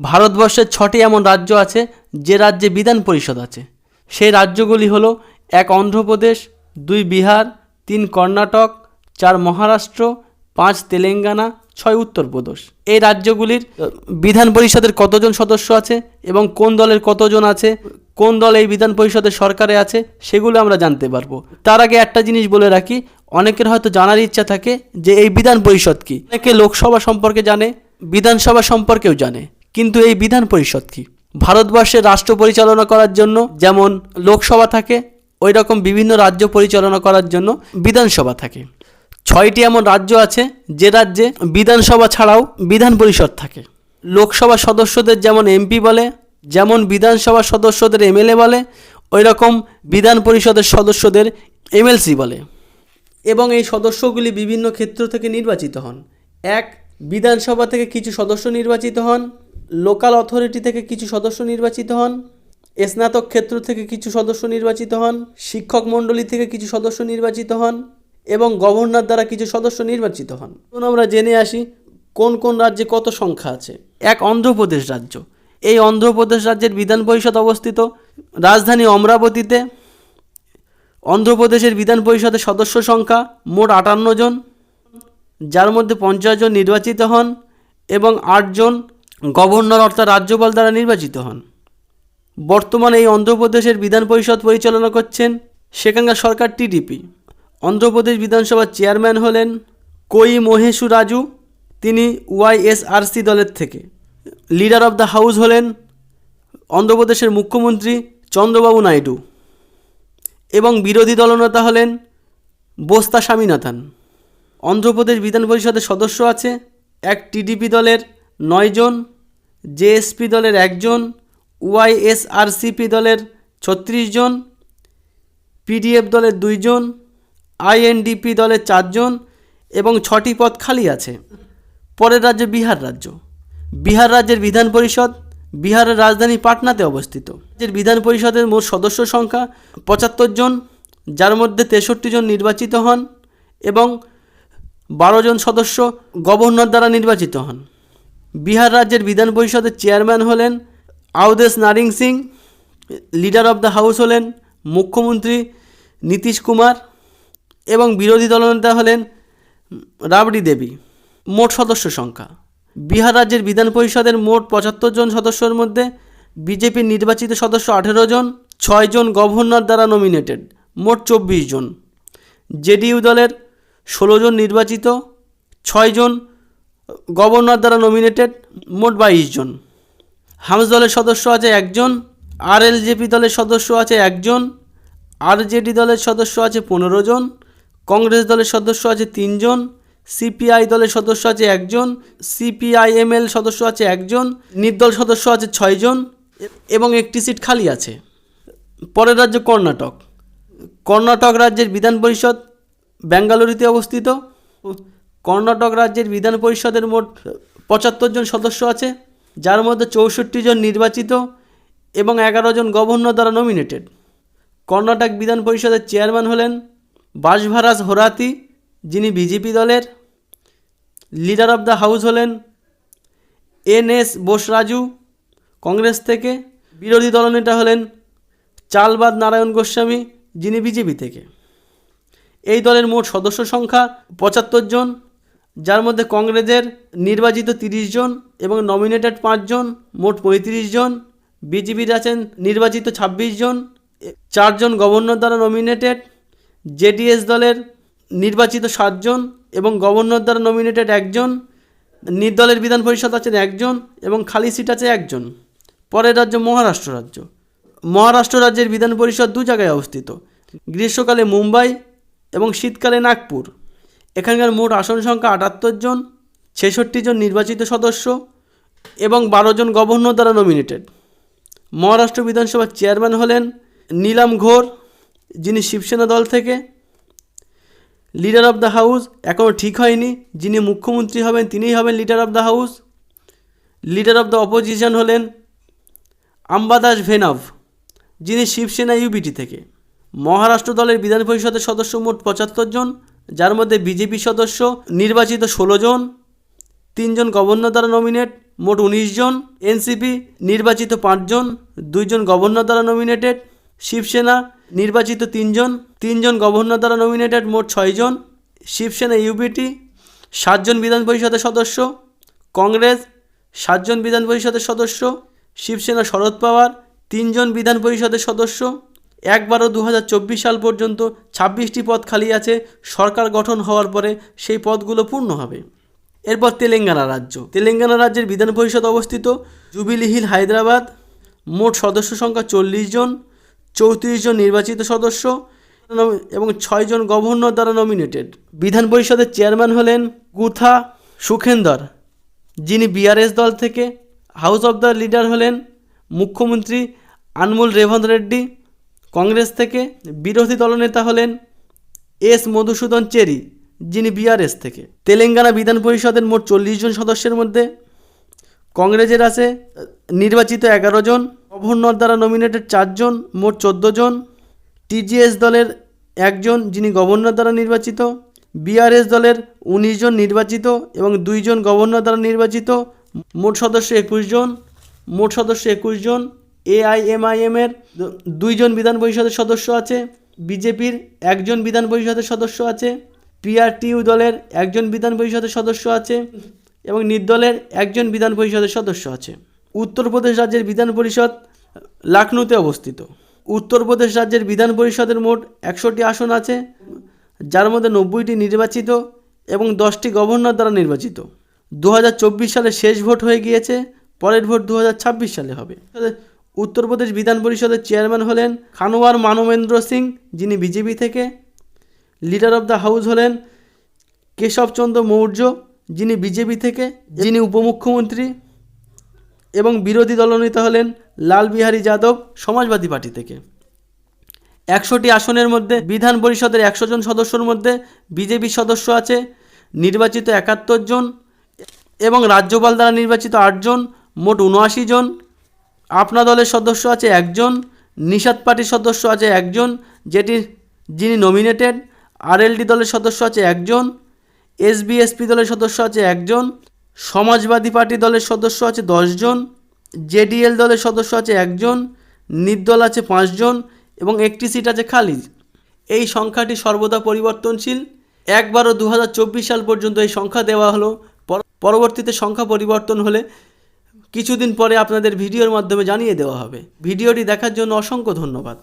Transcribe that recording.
ভারতবর্ষের ছটি এমন রাজ্য আছে যে রাজ্যে বিধান পরিষদ আছে। সেই রাজ্যগুলি হলো এক অন্ধ্রপ্রদেশ, দুই বিহার, তিন কর্ণাটক, চার মহারাষ্ট্র, পাঁচ তেলেঙ্গানা, ছয় উত্তরপ্রদেশ। এই রাজ্যগুলির বিধান পরিষদের কতজন সদস্য আছে এবং কোন দলের কতজন আছে, কোন দল এই বিধান পরিষদের সরকারে আছে, সেগুলো আমরা জানতে পারব। তার আগে একটা জিনিস বলে রাখি, অনেকের হয়তো জানার ইচ্ছা থাকে যে এই বিধান পরিষদ কি? অনেকে লোকসভা সম্পর্কে জানে, বিধানসভা সম্পর্কেও জানে। কিন্তু এই বিধান পরিষদ কি? ভারতবর্ষের রাষ্ট্র পরিচালনা করার জন্য যেমন লোকসভা থাকে ওই রকম বিভিন্ন রাজ্য পরিচালনা করার জন্য বিধানসভা থাকে। ছয়টি এমন রাজ্য আছে যে রাজ্যে বিধানসভা ছাড়াও বিধান পরিষদ থাকে। লোকসভা সদস্যদের যেমন এমপি বলে, যেমন বিধানসভা সদস্যদের এমএলএ বলে ওই রকম বিধান পরিষদের সদস্যদের এমএলসি বলে। এবং এই সদস্যগুলি বিভিন্ন ক্ষেত্র থেকে নির্বাচিত হন। এক, বিধানসভা থেকে কিছু সদস্য নির্বাচিত হন। লোকাল অথরিটি থেকে কিছু সদস্য নির্বাচিত হন, স্নাতক ক্ষেত্র থেকে কিছু সদস্য নির্বাচিত হন, শিক্ষক মণ্ডলী থেকে কিছু সদস্য নির্বাচিত হন এবং গভর্নর দ্বারা কিছু সদস্য নির্বাচিত হন। এখন আমরা জেনে আসি কোন কোন রাজ্যে কত সংখ্যা আছে। এক অন্ধ্রপ্রদেশ রাজ্য। এই অন্ধ্রপ্রদেশ রাজ্যের বিধান পরিষদ অবস্থিত। রাজধানী অমরাবতীতে অন্ধ্রপ্রদেশের বিধান পরিষদের সদস্য সংখ্যা মোট আটান্ন জন, যার মধ্যে পঞ্চাশ জন নির্বাচিত হন এবং আটজন গভর্নর অর্থাৎ রাজ্যপাল দ্বারা নির্বাচিত হন। বর্তমানে এই অন্ধ্রপ্রদেশের বিধান পরিষদ পরিচালনা করছেন সেখানকার সরকার টিডিপি। অন্ধ্রপ্রদেশ বিধানসভার চেয়ারম্যান হলেন কোই মহেশু রাজু। তিনি ওয়াইএসআরসি দলের থেকে। লিডার অব দ্য হাউস হলেন অন্ধ্রপ্রদেশের মুখ্যমন্ত্রী চন্দ্রবাবু নাইডু। এবং বিরোধী দলনেতা হলেন বোস্তা স্বামীনাথন। অন্ধ্রপ্রদেশ বিধান পরিষদের সদস্য আছে এক টিডিপি দলের নয়জন জেএসপি দলের একজন ওয়াইএসআরসিপি দলের ছত্রিশ জন পিডিএফ দলের দুইজন আইএনডিপি দলের চারজন এবং ছটি পদ খালি আছে। পরের রাজ্য বিহার রাজ্য। বিহার রাজ্যের বিধান পরিষদ বিহারের রাজধানী পাটনাতে অবস্থিত। রাজ্যের বিধান পরিষদের মোট সদস্য সংখ্যা পঁচাত্তর জন, যার মধ্যে তেষট্টি জন নির্বাচিত হন এবং বারো জন সদস্য গভর্নর দ্বারা নির্বাচিত হন। বিহার রাজ্যের বিধান পরিষদের চেয়ারম্যান হলেন Awadhesh Narain Singh, leader of the house হলেন মুখ্যমন্ত্রী নীতিশ কুমার এবং বিরোধী দলনেতা হলেন রাবড়ি দেবী। মোট সদস্য সংখ্যা। বিহার রাজ্যের বিধান পরিষদের মোট পঁচাত্তর জন সদস্যর মধ্যে বিজেপির নির্বাচিত সদস্য আঠেরো জন ছয়জন গভর্নর দ্বারা নমিনেটেড মোট চব্বিশ জন। জেডিইউ দলের ষোলো জন নির্বাচিত ছয়জন গভর্নর দ্বারা নমিনেটেড মোট বাইশ জন। হামস দলের সদস্য আছে একজন আর দলের সদস্য আছে একজন, আরজেডি দলের সদস্য আছে পনেরো জন, কংগ্রেস দলের সদস্য আছে তিনজন সিপিআই দলের সদস্য আছে একজন, সিপিআইএমএল সদস্য আছে একজন নির্দল সদস্য আছে ছয়জন এবং একটি সিট খালি আছে। পরের রাজ্য কর্ণাটক। কর্ণাটক রাজ্যের বিধান পরিষদ বেঙ্গালুরুতে অবস্থিত। কর্ণাটক রাজ্যের বিধান পরিষদের মোট পঁচাত্তর জন সদস্য আছে, যার মধ্যে চৌষট্টি জন নির্বাচিত এবং এগারো জন গভর্নর দ্বারা নমিনেটেড কর্ণাটক বিধান পরিষদের চেয়ারম্যান হলেন বাসভারাস হোরাতি, যিনি বিজেপি দলের। লিডার অব দ্য হাউস হলেন এন এস বোসরাজু, কংগ্রেস থেকে। বিরোধী দলনেতা হলেন চালবাদ নারায়ণ গোস্বামী, যিনি বিজেপি থেকে। এই দলের মোট সদস্য সংখ্যা পঁচাত্তর জন। যার মধ্যে কংগ্রেসের নির্বাচিত তিরিশ জন এবং নমিনেটেড পাঁচজন মোট পঁয়ত্রিশ জন। বিজেপির আছেন নির্বাচিত ছাব্বিশ জন। চারজন গভর্নর দ্বারা নমিনেটেড জেডিএস দলের নির্বাচিত সাতজন এবং গভর্নর দ্বারা নমিনেটেড একজন নির্দলের বিধান পরিষদ আছেন একজন এবং খালি সিট আছে একজন পরের রাজ্য মহারাষ্ট্র রাজ্য। মহারাষ্ট্র রাজ্যের বিধান পরিষদ দু জায়গায় অবস্থিত। গ্রীষ্মকালে মুম্বাই এবং শীতকালে নাগপুর। এখানকার মোট আসন সংখ্যা আটাত্তর জন, ছেষট্টি জন নির্বাচিত সদস্য এবং বারো জন গভর্নর দ্বারা নমিনেটেড মহারাষ্ট্র বিধানসভার চেয়ারম্যান হলেন নীলাম ঘোর, যিনি শিবসেনা দল থেকে। লিডার অব দ্য হাউস এখনও ঠিক হয়নি, যিনি মুখ্যমন্ত্রী হবেন তিনিই হবেন leader of the house. Leader of the opposition হলেন আম্বাদাস ভেনভ, যিনি শিবসেনা ইউবিটি থেকে। মহারাষ্ট্র দলের বিধান পরিষদের সদস্য মোট পঁচাত্তর জন যার মধ্যে বিজেপি সদস্য নির্বাচিত ষোলো জন, তিনজন গভর্নর দ্বারা নমিনেট মোট উনিশ জন এনসিপি নির্বাচিত পাঁচজন দুইজন গভর্নর দ্বারা নমিনেটেড শিবসেনা নির্বাচিত তিনজন তিনজন গভর্নর দ্বারা নমিনেটেড মোট ছয়জন শিবসেনা ইউবিটি সাতজন বিধান পরিষদের সদস্য, কংগ্রেস সাতজন বিধান পরিষদের সদস্য, শিবসেনা শরদ পাওয়ার তিনজন বিধান পরিষদের সদস্য এক বারো দু সাল পর্যন্ত ছাব্বিশটি পদ খালি আছে, সরকার গঠন হওয়ার পরে সেই পদগুলো পূর্ণ হবে। এরপর তেলেঙ্গানা রাজ্য। তেলেঙ্গানা রাজ্যের বিধান পরিষদ অবস্থিত, জুবিলি হিল হায়দ্রাবাদ, মোট সদস্য সংখ্যা চল্লিশ জন, চৌত্রিশ জন নির্বাচিত সদস্য এবং ছয়জন গভর্নর দ্বারা নমিনেটেড বিধান পরিষদের চেয়ারম্যান হলেন গুথা সুখেন্দর, যিনি বিআরএস দল থেকে, হাউস অব দ্য লিডার হলেন মুখ্যমন্ত্রী আনমোল রেভন্ত রেড্ডি কংগ্রেস থেকে বিরোধী দলনেতা হলেন এস মধুসূদন চেরি, যিনি বিআরএস থেকে। তেলেঙ্গানা বিধান পরিষদের মোট চল্লিশ জন সদস্যের মধ্যে কংগ্রেসের আছে নির্বাচিত এগারো জন গভর্নর দ্বারা নমিনেটেড চারজন মোট চোদ্দ জন, টিজিএস দলের একজন যিনি গভর্নর দ্বারা নির্বাচিত, বিআরএস দলের উনিশ জন নির্বাচিত এবং দুইজন গভর্নর দ্বারা নির্বাচিত, মোট সদস্য একুশ জন, মোট সদস্য একুশ জন এআইএমআইএম এর দুইজন বিধান পরিষদের সদস্য আছে বিজেপির একজন বিধান পরিষদের সদস্য আছে পিআরটিইউ দলের একজন বিধান পরিষদের সদস্য আছে এবং নির্দলের একজন বিধান পরিষদের সদস্য আছে। উত্তরপ্রদেশ রাজ্যের বিধান পরিষদ লখনৌতে অবস্থিত। উত্তরপ্রদেশ রাজ্যের বিধান পরিষদের মোট একশোটি আসন আছে, যার মধ্যে নব্বইটি নির্বাচিত এবং দশটি গভর্নর দ্বারা নির্বাচিত। দু হাজার চব্বিশ সালে শেষ ভোট হয়ে গিয়েছে, পরের ভোট দু হাজার ছাব্বিশ সালে হবে। উত্তরপ্রদেশ বিধান পরিষদের চেয়ারম্যান হলেন খানোয়ার মানবেন্দ্র সিং, যিনি বিজেপি থেকে। লিডার অফ দ্য হাউস হলেন কেশবচন্দ্র মৌর্য, যিনি বিজেপি থেকে, যিনি উপমুখ্যমন্ত্রী। এবং বিরোধী দলনেতা হলেন লাল বিহারী যাদব, সমাজবাদী পার্টি থেকে। একশোটি আসনের মধ্যে বিধান পরিষদের একশো জন সদস্যর মধ্যে বিজেপি সদস্য আছে, নির্বাচিত একাত্তর জন এবং রাজ্যপাল দ্বারা নির্বাচিত আটজন মোট উনআশি জন। আপনা দলের সদস্য আছে একজন নিষাদ পার্টির সদস্য আছে একজন, যেটি, যিনি নমিনেটেড আরএলডি দলের সদস্য আছে একজন এসবিএসপি দলের সদস্য আছে একজন, সমাজবাদী পার্টি দলের সদস্য আছে দশজন জেডিএল দলের সদস্য আছে একজন নির্দল আছে পাঁচজন এবং একটি সিট আছে খালি। এই সংখ্যাটি সর্বদা পরিবর্তনশীল। একবারও দু হাজার চব্বিশ সাল পর্যন্ত এই সংখ্যা দেওয়া হলো। পরবর্তীতে সংখ্যা পরিবর্তন হলে কিছুদিন পরে আপনাদের ভিডিওর মাধ্যমে জানিয়ে দেওয়া হবে। ভিডিওটি দেখার জন্য অসংখ্য ধন্যবাদ।